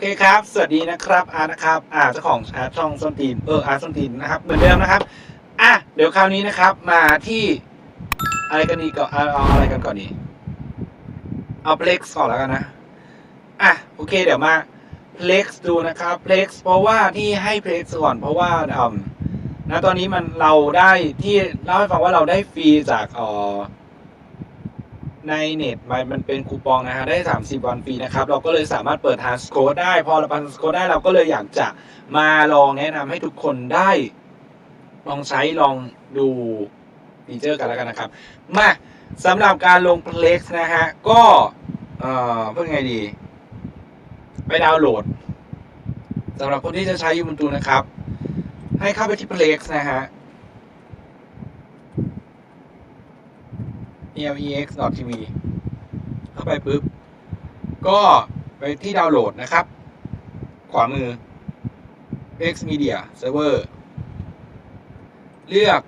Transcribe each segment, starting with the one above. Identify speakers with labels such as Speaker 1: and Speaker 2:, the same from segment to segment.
Speaker 1: อเคครับ สวัสดีนะครับอาร์นะครับอาเจ้าของอาร์ช่องส้นตีน เอออาร์ส้นตีนนะครับ เหมือนเดิมนะครับ อะ เดี๋ยวคราวนี้นะครับ มาที่อะไรกันดีก่อนเอาเอาอะไรกันก่อนดีเอา Plex ก่อนแล้วกันนะ อะ โอเค เดี๋ยวมา Plex ดูนะครับ Plex เพราะว่าที่ให้ Plex ก่อน เพราะว่าอืมณตอนนี้มันเราได้ที่เล่าให้ฟังว่าเราได้ฟรีจากอ่อ ในเน็ตมันมันเป็นคูปองนะฮะได้ 30 วันฟรีนะครับ เราก็เลยสามารถเปิดทางสโคดได้พอเราทางสโคดได้เราก็เลยอยากจะมาลองแนะนำให้ทุกคนได้ ลองใช้ลองดูฟีเจอร์กันแล้วกันนะครับ มาสำหรับการลง Plex นะฮะ ก็เอ่อพูดไงดี ไปดาวน์โหลดสำหรับคนที่จะใช้ Ubuntu นะครับ ให้เข้าไปที่ Plex นะฮะ lex.tv เข้าไปปุ๊บ ก็ไปที่ดาวน์โหลดนะครับ ขวามือ X Media Server เลือก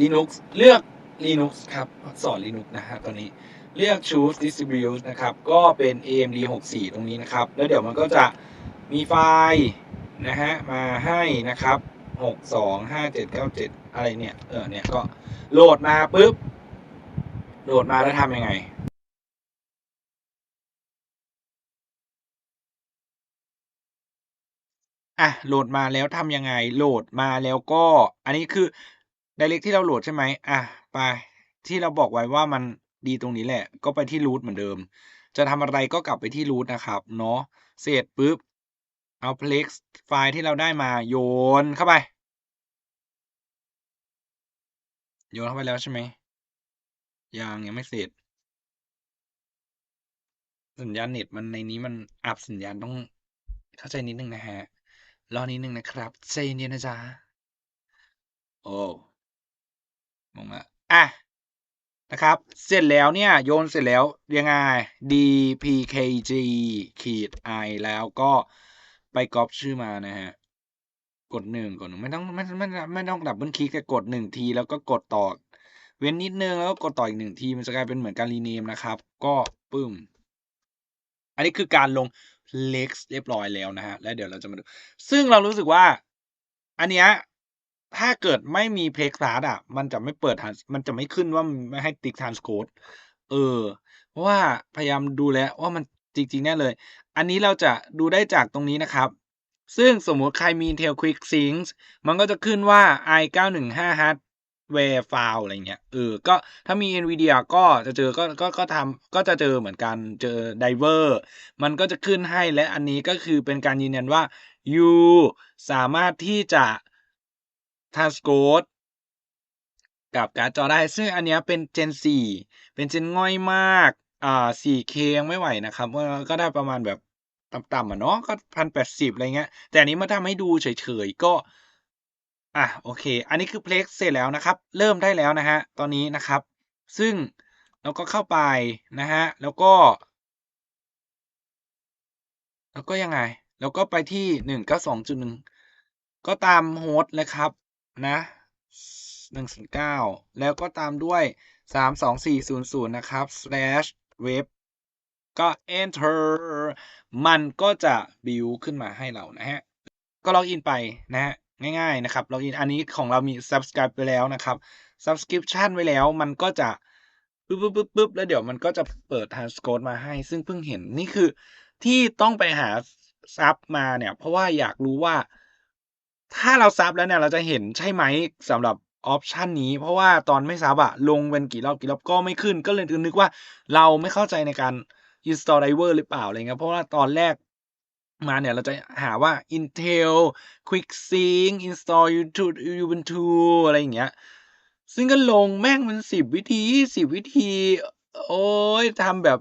Speaker 1: Linux เลือก Linux ครับสอน Linux นะฮะตอนนี้เลือก Choose Distribute นะครับ ก็เป็น AMD 64ตรงนี้นะครับ แล้วเดี๋ยวมันก็จะมีไฟล์นะฮะ มาให้นะครับ 625797 อะไรเนี่ย เออเนี่ย ก็โหลดมาปุ๊บ โหลดมาแล้วทำยังไงอะโหลดมาแล้วทำยังไง โหลดมาแล้วก็ อันนี้คือ direct ที่เราโหลดใช่ไหมอะไปที่เราบอกไว้ว่ามันดีตรงนี้แหละ ก็ไปที่ root เหมือนเดิม จะทำอะไรก็กลับไปที่ root นะครับ เนาะเสร็จปุ๊บเอา plex ไฟล์ที่เราได้มาโยนเข้าไป โยนเข้าไปแล้วใช่ไหม ยังยังไม่เสร็จ สัญญาณเน็ตมันในนี้มันอัพสัญญาณต้องเข้าใจนิดนึงนะฮะ รอนิดนึงนะครับใจเย็นนะจ๊ะ โอ้มองมาอะนะครับ เสร็จแล้วเนี่ย โยนเสร็จแล้วยังไง dpkg ขีด i แล้วก็ไปก๊อปชื่อมานะฮะ กดหนึ่งกดหนึ่งไม่ต้องไม่ไม่ไม่ต้องดับเบิลคลิกแต่กดหนึ่งที แล้วก็กดต่อ เว้นนิดนึงแล้วก็กดต่ออีกหนึ่งทีมันจะกลายเป็นเหมือนการรีเนมนะครับ ก็ปึ้ม อันนี้คือการลง Lex เรียบร้อยแล้วนะฮะ แล้วเดี๋ยวเราจะมาดู ซึ่งเรารู้สึกว่า อันเนี้ยถ้าเกิดไม่มี Plex Start อะ มันจะไม่เปิด trans มันจะไม่ขึ้นว่าไม่ให้ติ๊ก transcode เออ เพราะว่าพยายามดูแล้วว่ามันจริงๆแน่เลย อันนี้เราจะดูได้จากตรงนี้นะครับ ซึ่งสมมติใครมี Intel Quick Sync มันก็จะขึ้นว่า i 915h hardware file อะไรเงี้ยเออก็ถ้ามี Nvidia ก็จะเจอก็ก็ก็ทำก็จะเจอเหมือนกันเจอ driver มันก็จะขึ้นให้และอันนี้ก็คือเป็นการยืนยันว่า you สามารถที่จะ transcode กับการ์ดจอได้ ซึ่งอันนี้เป็น Gen 4 เป็น Gen ง่อยมากอ่า 4K ยังไม่ไหวนะครับ ก็ได้ประมาณแบบต่ำๆอะเนาะก็พันแปดสิบอะไรเงี้ย แต่อันนี้มาทำให้ดูเฉยๆ ก็ อะโอเค อันนี้คือ Plex เสร็จแล้วนะครับ เริ่มได้แล้วนะฮะตอนนี้นะครับ ซึ่งเราก็เข้าไปนะฮะแล้วก็ แล้วก็ยังไง แล้วก็ไปที่192.1ก็ตามโฮสต์เลยครับนะ109แล้วก็ตามด้วย32400นะครับ slash web ก็ enter มันก็จะบิวขึ้นมาให้เรานะฮะ ก็ล็อกอินไปนะฮะ ง่ายๆนะครับล็อกอินอันนี้ของเรามี subscribe ไปแล้วนะครับ subscription ไว้แล้วมันก็จะปึ๊บปึ๊บปึ๊บปึ๊บแล้วเดี๋ยวมันก็จะเปิด transcode มาให้ ซึ่งเพิ่งเห็นนี่คือที่ต้องไปหาซับมาเนี่ย เพราะว่าอยากรู้ว่า ถ้าเราซับแล้วเนี่ยเราจะเห็นใช่ไหมสำหรับออปชันนี้เพราะว่าตอนไม่ซับอะลงเป็นกี่รอบกี่รอบก็ไม่ขึ้นก็เลยนึกว่าเราไม่เข้าใจในการ install driver หรือเปล่าอะไรเงี้ยเพราะว่าตอนแรก มาเนี่ย เราจะหาว่า Intel Quick Sync install YouTube Ubuntu อะไรอย่างเงี้ย ซึ่งก็ลงแม่งมันสิบวิธีสิบวิธี โอ้ยทำแบบ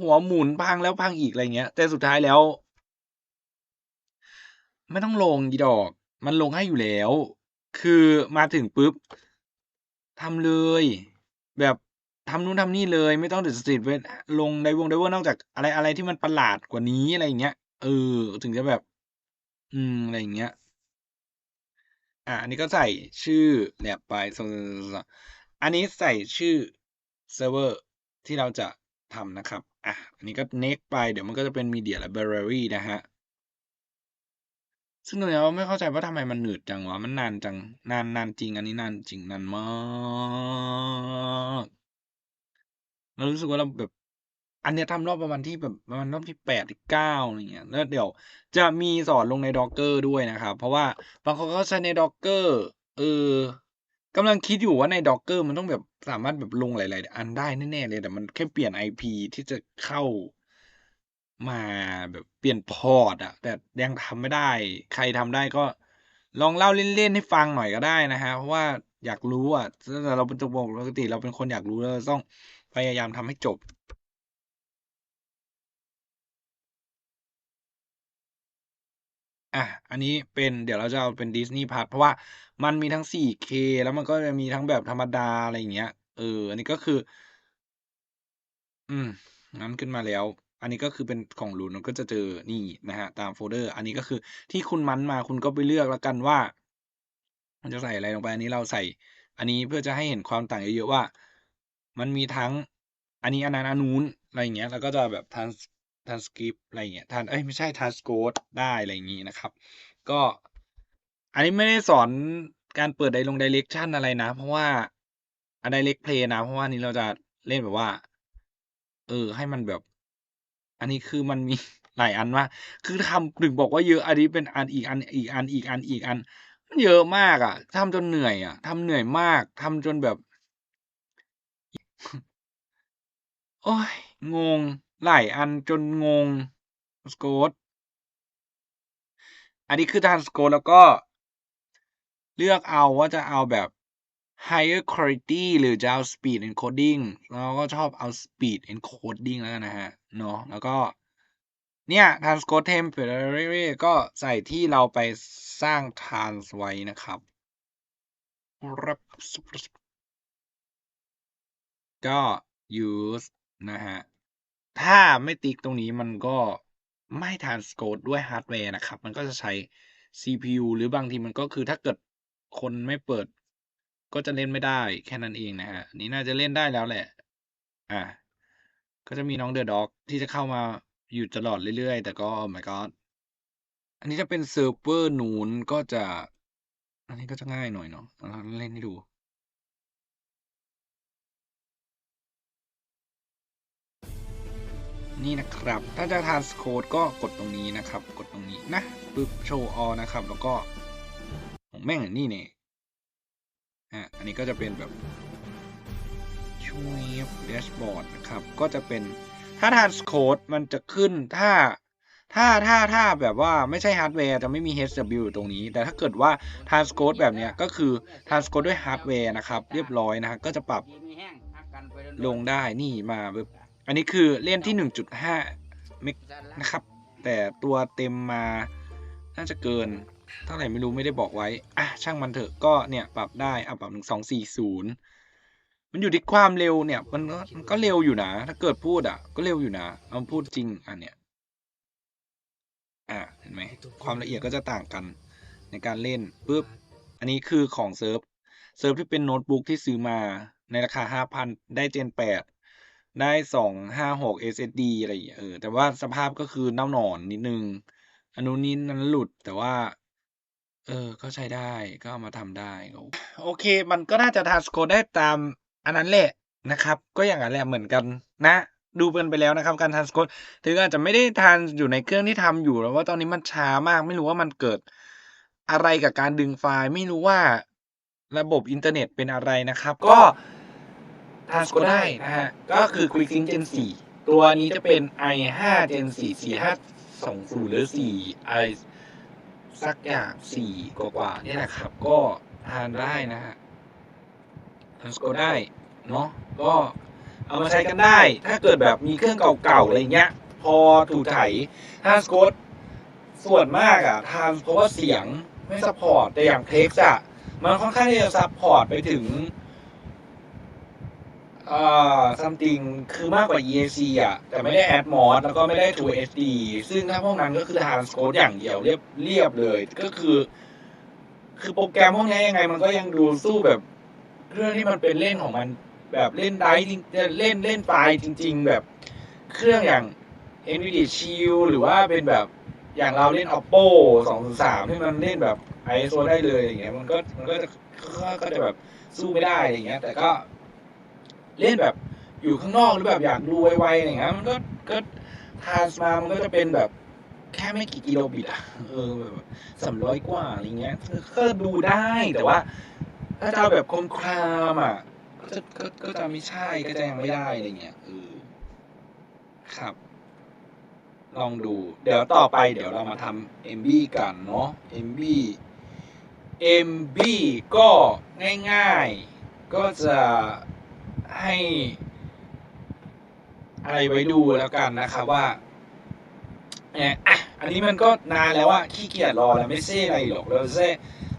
Speaker 1: หัวหมุนพังแล้วพังอีกอะไรเงี้ย แต่สุดท้ายแล้ว ไม่ต้องลงอีดอก มันลงให้อยู่แล้ว คือมาถึงปุ๊บทำเลย แบบทำนู่นทำนี่เลย ไม่ต้องเดือดสิทธิ์เวลงไดวงไดเวอร์นอกจากอะไรอะไรที่มันประหลาดกว่านี้อะไรอย่างเงี้ย เออ ถึงจะแบบ อืม อะไรอย่างเงี้ย อะอันนี้ก็ใส่ชื่อแลบไปอันนี้ใส่ชื่อเซิร์ฟเวอร์ที่เราจะทำนะครับ อะ อันนี้ก็ next ไป เดี๋ยวมันก็จะเป็น media library นะฮะ ซึ่งตรงเนี้ยเราไม่เข้าใจว่าทำไมมันหนืดจังวะ มันนานจัง นานนานจริง อันนี้นานจริง นานมาก เรารู้สึกว่าเราแบบ อันเนี้ยทำรอบประมาณที่แบบประมาณรอบที่8ที่9อะไรเงี้ยแล้วเดี๋ยวจะมีสอนลงใน Docker ด้วยนะครับ เพราะว่าบางคนเขาใช้ใน Docker เออกำลังคิดอยู่ว่าใน Docker มันต้องแบบสามารถแบบลงหลาย ๆ อันได้แน่ๆเลยแต่มันแค่เปลี่ยน IP ที่จะเข้ามาแบบเปลี่ยนพอร์ตอะแต่ยังทำไม่ได้ ใครทำได้ก็ลองเล่าเล่น ๆ ให้ฟังหน่อยก็ได้นะครับเพราะว่าอยากรู้อะแต่เราเป็นตัวบอกปกติเราเป็นคนอยากรู้เราต้องพยายามทำให้จบ อาอันนี้เป็นเดี๋ยวเราจะเอาเป็น Disney+ เพราะว่ามันมีทั้ง 4K แล้วมันก็จะมีทั้งแบบธรรมดาอะไรอย่างเงี้ย เออ อันนี้ก็คือ อืมงั้นขึ้นมาแล้ว อันนี้ก็คือเป็นของหลุนมันก็จะเจอนี่นะครับตามโฟลเดอร์ อันนี้ก็คือที่คุณมันมาคุณก็ไปเลือกแล้วกันว่า มันจะใส่อะไรลงไป อันนี้เราใส่ อันนี้เพื่อจะให้เห็นความต่างเยอะๆว่า มันมีทั้ง อันนี้อันนั้นอันนู้นอะไรอย่างเงี้ย แล้วก็จะแบบ trans transcript อะไรเงี้ยทานเอ๊ยไม่ใช่ transcode ได้อะไรอย่างงี้นะครับ ก็อันนี้ไม่ได้สอนการเปิดไดรง direction อะไรนะ เพราะว่าอา direct play นะ เพราะว่านี้เราจะเล่นแบบว่า เออ ให้มันแบบ อันนี้คือมันมีหลายอันมาก คือทำถึงบอกว่าเยอะ อันนี้เป็นอันอีกอันอีกอันอีกอันอีกอัน มันเยอะมากอะทำจนเหนื่อยอะทำเหนื่อยมากทำจนแบบ โอ๊ยงง หลายอันจนงง transcode อันนี้คือ transcode แล้วก็ เลือกเอาว่าจะเอาแบบ higher quality หรือจะเอา speed encoding เราก็ชอบเอา speed encoding แล้วกันนะครับเนาะแล้วก็ เนี่ย transcode temporary ก็ใส่ที่เราไปสร้าง trans ไว้นะครับก็ use นะครับ ถ้าไม่ติ๊กตรงนี้มันก็ไม่ transcode ด้วยฮาร์ดแวร์นะครับ มันก็จะใช้ CPU หรือบางทีมันก็คือถ้าเกิดคนไม่เปิด ก็จะเล่นไม่ได้แค่นั้นเองนะครับอันนี้น่าจะเล่นได้แล้วแหละ อ่า ก็จะมีน้อง The Dog ที่จะเข้ามาอยู่ตลอดเรื่อยๆ แต่ก็ Oh my god อันนี้จะเป็นเซิร์ฟเวอร์นูนก็จะ อันนี้ก็จะง่ายหน่อยเนาะเราเล่นให้ดู นี่นะครับ ถ้าจะ transcode ก็กดตรงนี้นะครับ กดตรงนี้นะปึ๊บ show all นะครับ แล้วก็ของแม่งอะนี่นี่อาอันนี้ก็จะเป็นแบบชวยบแดชบอร์ดนะครับ ก็จะเป็นถ้า transcode มันจะขึ้นถ้าถ้าถ้าถ้าแบบว่าไม่ใช่ฮาร์ดแวร์จะไม่มี HW อยู่ตรงนี้ แต่ถ้าเกิดว่า transcode แบบเนี้ยก็คือ transcode ด้วยฮาร์ดแวร์นะครับ เรียบร้อยนะก็จะปรับลงได้นี่มาปึ๊บ อันนี้คือเล่นที่ 1.5เมกนะครับ แต่ตัวเต็มมาน่าจะเกิน เท่าไหร่ไม่รู้ไม่ได้บอกไว้อาช่างมันเถอะก็เนี่ยปรับได้อาปรับ1240มันอยู่ที่ความเร็วเนี่ย มันก็มันก็เร็วอยู่นะ ถ้าเกิดพูดอะ ก็เร็วอยู่นะเอาพูดจริงอาเนี่ยอาเห็นไหมความละเอียดก็จะต่างกันในการเล่นปึ๊บอันนี้คือของเซิร์ฟเซิร์ฟที่เป็นโน้ตบุ๊กที่ซื้อมาในราคา 5,000 ได้ Gen 8 ได้256 SSD อะไรอย่างเงี้ยเออแต่ว่าสภาพก็คือเน่าหนอนนิดนึง อันนู้นนี้นั้นหลุดแต่ว่า เออ ก็ใช้ได้ก็เอามาทำได้ โอเค มันก็น่าจะ transcode ได้ตามอันนั้นแหละนะครับ ก็อย่างนั้นแหละเหมือนกันนะ ดูกันไปแล้วนะครับ การ transcode ถึงอาจจะไม่ได้ trans อยู่ในเครื่องที่ทำอยู่แล้วว่าตอนนี้มันช้ามาก ไม่รู้ว่ามันเกิดอะไรกับการดึงไฟล์ ไม่รู้ว่าระบบอินเทอร์เน็ตเป็นอะไรนะครับ ก็ transcode ได้นะครับก็คือ QuickSync Gen 4 ตัวนี้จะเป็น i5 Gen 4 4520 หรือ 4 i สักอย่าง 4 กว่าๆเนี่ยแหละครับ ก็ทานได้นะครับ transcode ได้เนาะก็เอามาใช้กันได้ ถ้าเกิดแบบมีเครื่องเก่าๆ อะไรเงี้ย พอถูไถ transcode ส่วนมากอะ trans เพราะว่าเสียงไม่ซัปอร์ตแต่อย่าง Plex อะมันค่อนข้างที่จะซัปพอร์ตไปถึง อ่า something คือมากกว่า EAC อะ แต่ไม่ได้ add mod แล้วก็ไม่ได้ True HD ซึ่งถ้าพวกนั้นก็คือ transcode อย่างเดียวเรียบเรียบเลย ก็คือ คือโปรแกรมพวกนี้ยังไงมันก็ยังดูสู้แบบเรื่องที่มันเป็นเล่นของมันแบบเล่นไดจริงเล่นเล่นไฟล์จริง ๆ แบบเครื่องอย่าง NVIDIA Shield หรือว่าเป็นแบบอย่างเราเล่น oppo สองสามที่มันเล่นแบบ ISO ได้เลยอย่างเงี้ยมันก็มันก็จะก็ก็จะแบบสู้ไม่ได้อย่างเงี้ย แต่ก็ เล่นแบบอยู่ข้างนอกหรือแบบอยากดูไวๆอย่างเงี้ยมันก็ก็ทานมามันก็จะเป็นแบบแค่ไม่กี่กิโลบิตอะเออแบบสามร้อยกว่าอะไรเงี้ยก็ดูได้แต่ว่า ถ้าจะเอแบบคมครามอะก็จะก็ก็จะไม่ใช่ก็จะยังไม่ได้อะไรเงี้ยเออครับ ลองดู เดี๋ยวต่อไปเดี๋ยวเรามาทำ MB กันเนาะ MB MB ก็ง่าย ๆ ก็จะ ให้อะไรไว้ดูแล้วกันนะครับว่าเนี่ยอะอันนี้มันก็นานแล้วว่าขี้เกียจรอแล้วไม่ใช่อะไรหรอกเราจะ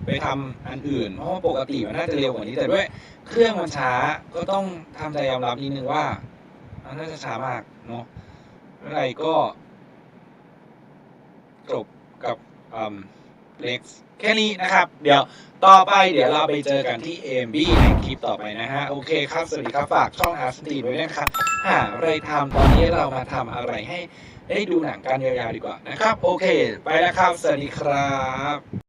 Speaker 1: ไปทำอันอื่น เพราะว่าปกติมันน่าจะเร็วกว่านี้แต่ด้วย เครื่องมันช้าก็ต้องทำใจยอมรับนิดนึงว่ามันน่าจะช้ามากเนาะอะไรก็จบกับ เล็กแค่นี้นะครับ เดี๋ยวต่อไปเดี๋ยวเราไปเจอกันที่ AMB ในคลิปต่อไปนะฮะ โอเคครับ สวัสดีครับฝากช่องอาร์สตีไว้ด้วยนะครับ หาอะไรทำตอนนี้เรามาทำอะไรให้ได้ดูหนังกันยาวๆดีกว่านะครับ โอเค ไปแล้วครับ สวัสดีครับ